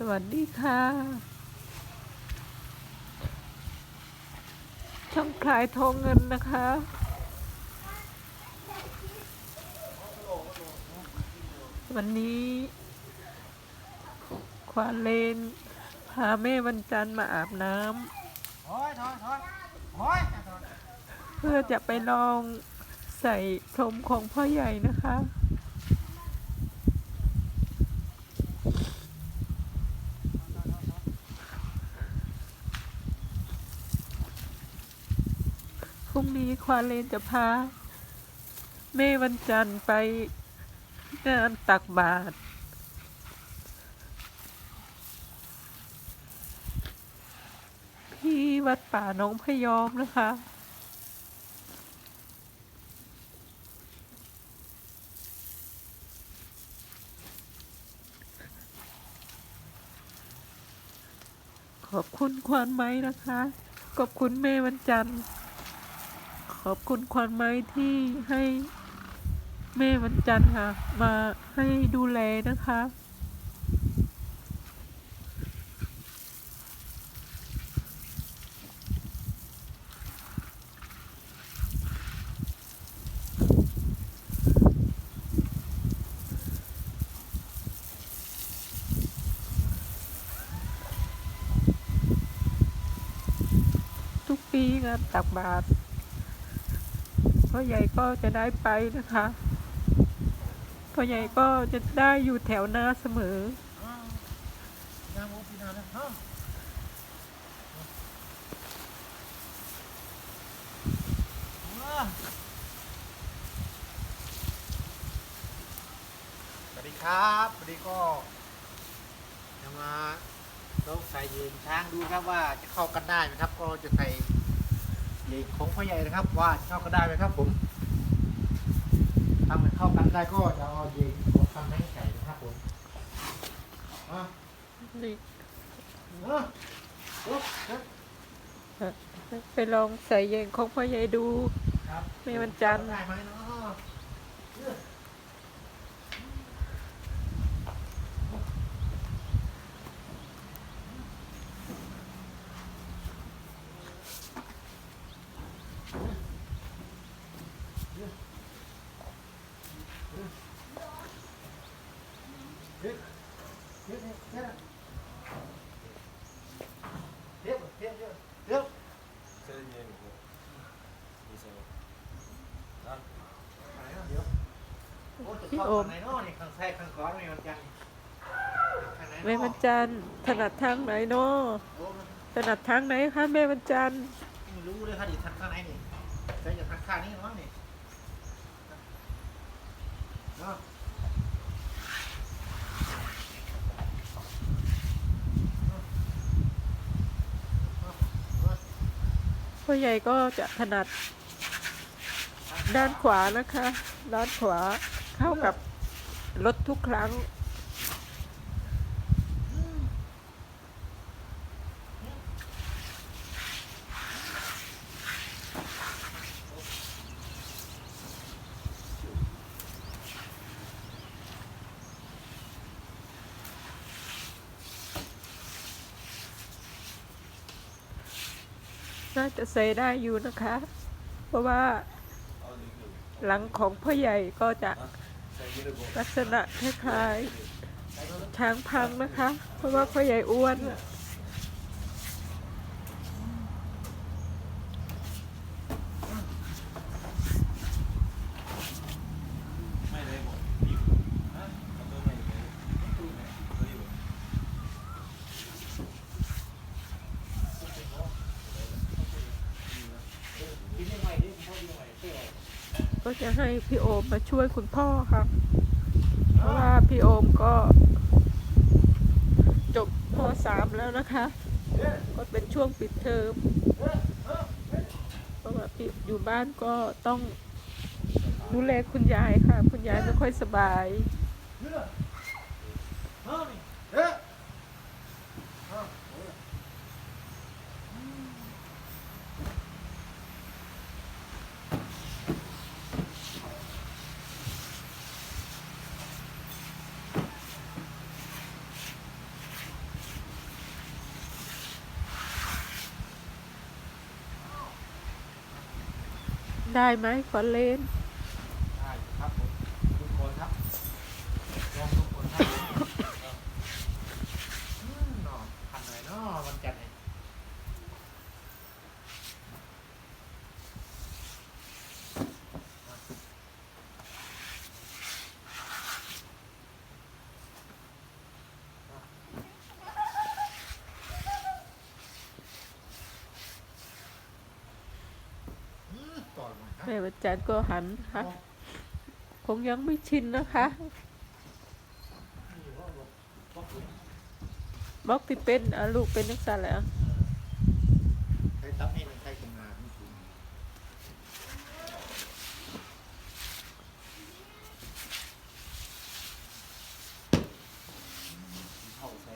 สวัสดีค่ะ ช่องคลายทองเงินนะคะ วันนี้ควานเลน พาแม่วันจันทร์มาอาบน้ำเพื่อจะไปลองใส่พรมของพ่อใหญ่นะคะ นี้ควาเลนจะพาแม่วันจันทร์ไปงานตักบาตรที่วัดป่าน้องพยอมนะคะ ขอบคุณควานไม้นะคะ ขอบคุณแม่วันจันทร์ อบคุณควานไม้ที่ให้แม่วันจันทร์ค่ะ มาให้ดูแลนะคะ ทุกปีงานตักบาตร พ่อใหญ่ก็จะได้ไปนะคะพ่อใหญ่ก็จะได้อยู่แถวหน้าเสมอสวัสดีครับวันนี้ก็จะมาลองใส่ยืนช้างดูครับว่าจะเข้ากันได้ไหมครับ ก็จะใส่ เหล็กของพ่อใหญ่นะครับว่าจะเข้ากันได้ไหมครับ ผมถ้ามันเข้ากันได้ก็จะเอาเหล็กของทำให้ใส่นะครับผมอะนี่เออโอ้ครับไปลองใส่เยงของพ่อใหญ่ดู ครับมีวันจันทร์ ได้ไหมเนาะเออเดี๋ยวเดี๋ยวเดี๋ยวเดี๋ยวเดี๋ยวเดี๋ยวเดี๋ยว Sedimentet. Gissar jag. Ja. ไหนเนาะเดี๋ยว โอ้จะเข้าทางไหนเนาะนี่ข้างซ้ายข้างขวาไม่มันจังข้างไหนเนาะแม่วันจันทร์ถนัดทางไหนเนาะโอ้มันถนัดทางไหนคะแม่วันจันทร์ไม่รู้เลยค่ะดิทางข้างไหนนี่ใช้จากทางข้างนี้มั้งนี่เนาะพ่อใหญ่ก็จะถนัดด้านขวานะคะ ด้านขวา เข้ากับรถทุกครั้ง น่าจะใส่ได้อยู่นะคะ เพราะว่าหลังของพ่อใหญ่ก็จะ ลักษณะคล้ายๆช้างพังนะคะ เพราะว่าพ่อใหญ่อ้วน Nej, det är bort. Jo. Ja, då är det med. Då är det. กินยังไงดิพ่อยังไงเที่ยว ก็จะให้พี่โอมมาช่วยคุณพ่อค่ะ เพราะว่าพี่โอมก็จบมสามแล้วนะคะ ก็เป็นช่วงปิดเทอมเพราะว่าพี่อยู่บ้านก็ต้องดูแลคุณยายค่ะ คุณยายไม่ค่อยสบายเฮ้ยเฮ้ย ได้ไหมขอเลน ได้ครับผมทุกคนครับลองทุกคนครับอืมเนาะทันหน่อยเนาะวันจันทร์เนี่ยอืม ต่อมาครับแม่วันจันทร์ก็หันค่ะคงยังไม่ชินนะคะนี่ว่าบอกบอกผมบล็อกที่เป็นอะลูกเป็นนักสัตว์แล้ว ใครตับให้มันใครตรงงานนี่คือเข้าใส่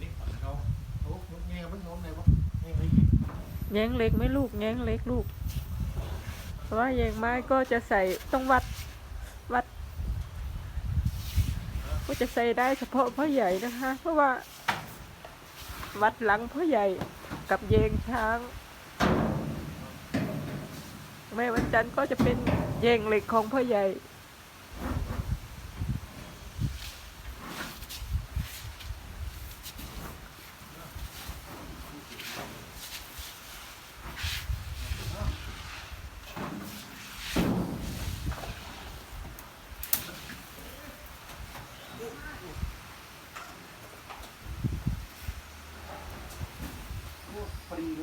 นี่ก่อนนะเขาโอ้ยกแง่กับเพิ่งโน้มเลยปะแง่ไปอีก แย้งเล็กไหมลูกแย้งเล็กลูก เพราะว่าแยงไม้ก็จะใส่ต้องวัดวัด ก็จะใส่ได้เฉพาะพ่อใหญ่นะคะ เพราะว่าวัดหลังพ่อใหญ่กับเยงช้างแม่วันจันทร์ก็จะเป็นเยงเหล็กของพ่อใหญ่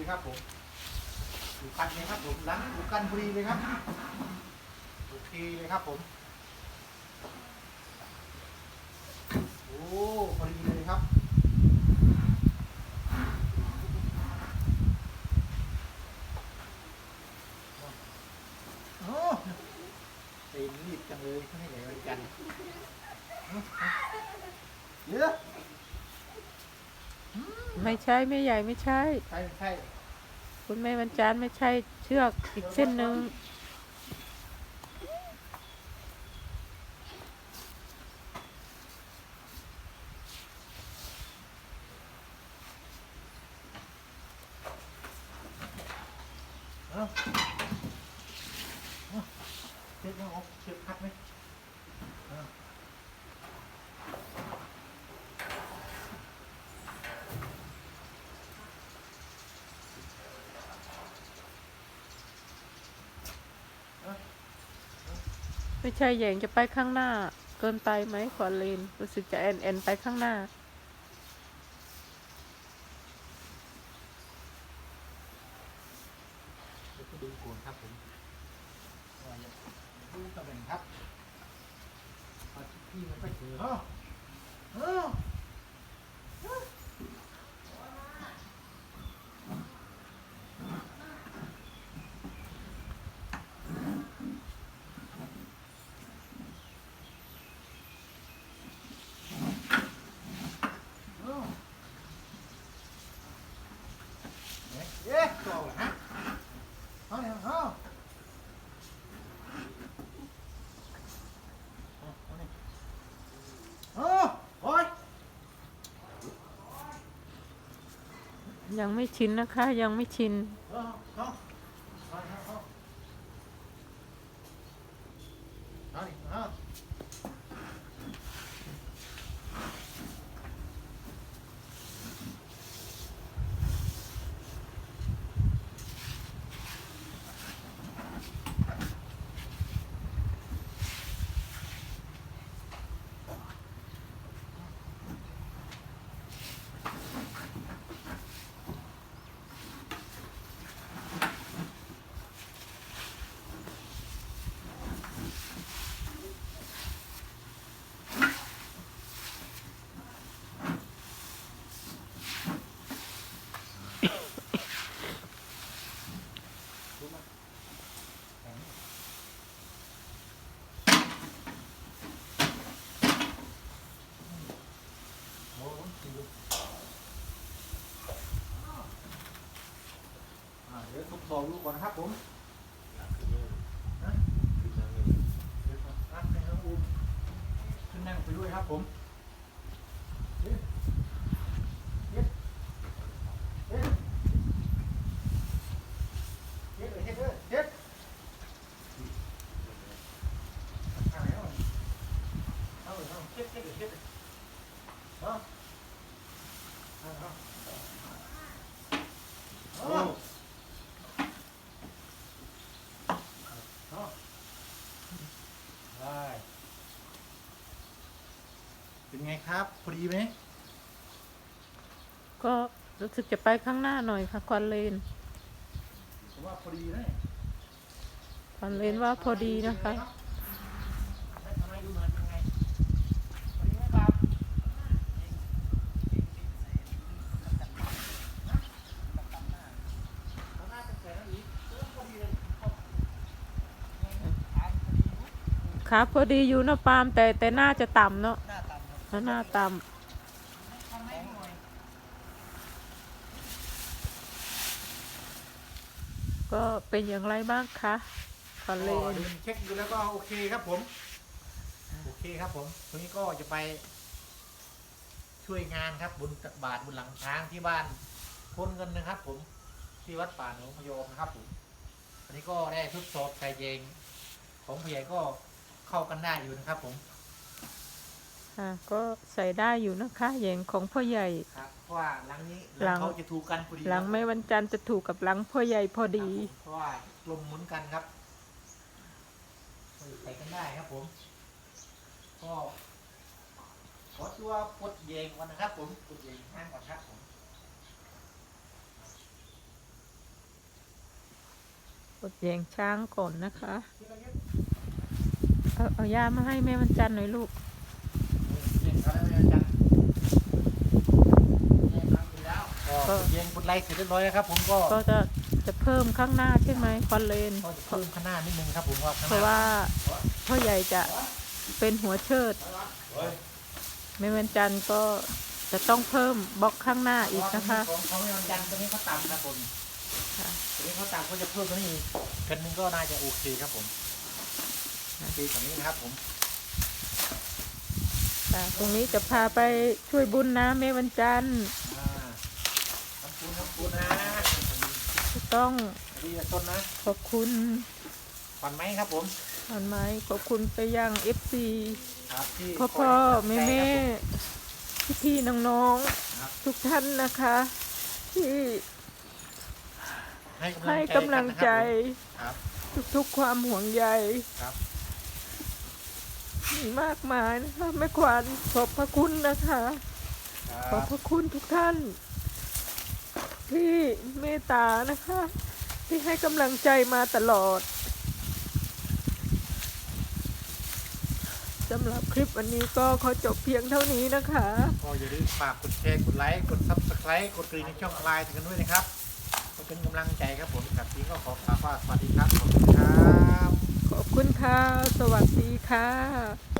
เลยครับผมดูกันเลยครับผมหลังดูกันพอดีเลยครับโอเคเลยครับผมโอ้พอดีเลยครับโอ้เต็มรีบจังเลยให้ไหนวันจันทร์เอาเอาเยอะไม่ใช่แม่ใหญ่ไม่ใช่ ใช่ใช่ คุณแม่วันจันทร์ไม่ใช่เชือกอีกเส้นหนึ่งเอาเอาเช็ดเอาเช็ดพัดไหม ไม่ใช่แยงจะไปข้างหน้า เกินไปไหมขอเลนรู้สึกจะแอนแอนไปข้างหน้า เดี๋ยวก็ดูก่อนครับผมว่าอย่าดูตำแหน่งครับพอพี่มันไปเจอเอ้าเอ้าเอ้าเอ๊ะเอ๊ะตัวเอาเหรอฮะ เอาเนี่ยเอาเอาเอาเนี่ยเอาโอ๊ย ยังไม่ชินนะคะ ยังไม่ชิน เอาเอาเอาเอาเอาเอาดิเอาดูมาแข็งโอ้โหดูอ่าเดี๋ยวทดส อบดูก่อนนะครับผมนะเดี๋ยวก่อนอะให้น้องอูมขึ้นนั่งไปด้วยครับครับผมเฮ็ดเฮ็ดเฮ็ดเฮ็ดเฮ็ดเฮ็ดเฮ็ดเอาเอาเอาเอาเฮ็ดเฮ็ดเฮ็ดเอาเอาเอาเอา ได้เป็นไง ครับ พอดีไหมก็รู้สึกจะไปข้างหน้าหน่อยค่ะควันเลนผมว่าพอดีนะควันเลนว่าพอดีนะคะทำไมดูหน่อยเป็นไงพอดีไหมครับเอาหน้าจะใส่แล้วอีกเออพอดีเลยเข้าทางพอดีอยู่ครับพอดีอยู่นะปาล์มแต่แต่น่าจะต่ำเนาะหน้าต่ำครับ แล้วหน้าต่ทำให้หน่อยำก็เป็นอย่างไรบ้างคะควันเลก็นเดินเช็คดูแล้วก็โอเคครับผม โอเคครับผมตรงนี้ก็จะไปช่วยงานครับบุญตักบาทบุญหลังช้างที่บ้านพ้นเงินนะครับ ผมที่วัดป่าหนองพยอมนะครับผมอันนี้ก็ได้ทดสอบใจเยงของผู้ใหญ่ก็เข้ากันได้อยู่นะครับ ผม ค่ะก็ใส่ได้อยู่นะคะอย่างของพ่อใหญ่ ครับเพราะว่าหลังนี้หลังเขาจะถูกกันพอดีหลังครับแม่วันจันทร์จะถูกกับหลังพ่อใหญ่พอดี ครับผมเพราะว่ากลมหมุนกันครับใส่กันได้ครับผมก็ขอตัวปลดเยงก่อนนะครับ ผมปลดเยงห้างก่อนครับผมกดแยงช้างก่อนนะคะเอาเอายามาให้แม่วันจันทร์หน่อยลูก เยงเขาแล้วอาจารย์เยงทำไปแล้ว ก็เยงปลดไล่เสร็จเรียบร้อยแล้วครับ ผมก็ก็จะจะเพิ่มข้างหน้าใช่ไหมควันเลนก็จะเพิ่มข้างหน้านิดนึงครับผมว่าข้างหเพน้าราะว่าพ่อใหญ่จะเป็นหัวเชิดเฮ้ยแม่วันจันทร์ก็จะต้องเพิ่มบล็อกข้างหน้าอีกนะคะ ของของยอนจันทร์ตัวนี้เขาต่ำครับผมค่ะตัวนี้เขาต่ำเขาจะเพิ่มตัวนี้อีกกันนึงก็น่าจะโอเคครับผมโอเคกว่านี้นะครับผมค่ะตรงนี้จะพาไปช่วยบุญนะแม่วันจันทร์อ่าขอบ คุณขอบคุณนะจะต้องดีกับต้นนะขอบคุณฝันไหมครับผมอันไหมขอบคุณไปยังเอฟซีครับที่พ่อพ่อแม่แม่พี่พี่ๆน้องครับๆทุกท่านนะคะ ที่ให้ให้กำกำลัลังงใจใจกันนะครับทุกๆความห่วงใยครับมีมากมายนะคะแม่ขวัญขอบพระคุณนะคะคขอรับบพระคุณทุกท่าน ที่เมตตานะคะ ที่ให้กำลังใจมาตลอดสำหรับคลิปวันนี้ก็ขอจบเพียงเท่านี้นะคะ ก็อย่าลืมฝากกดแชร์กดไลค์กดซับสไครต์กดกระดิ่งในช่องไลน์กันด้วยนะครับก็เป็นกำลังใจครับผมกับทีมก็ขอกล่าวว่าสวัสดีครับขอบคุณครับ ขอบคุณค่ะ สวัสดีค่ะ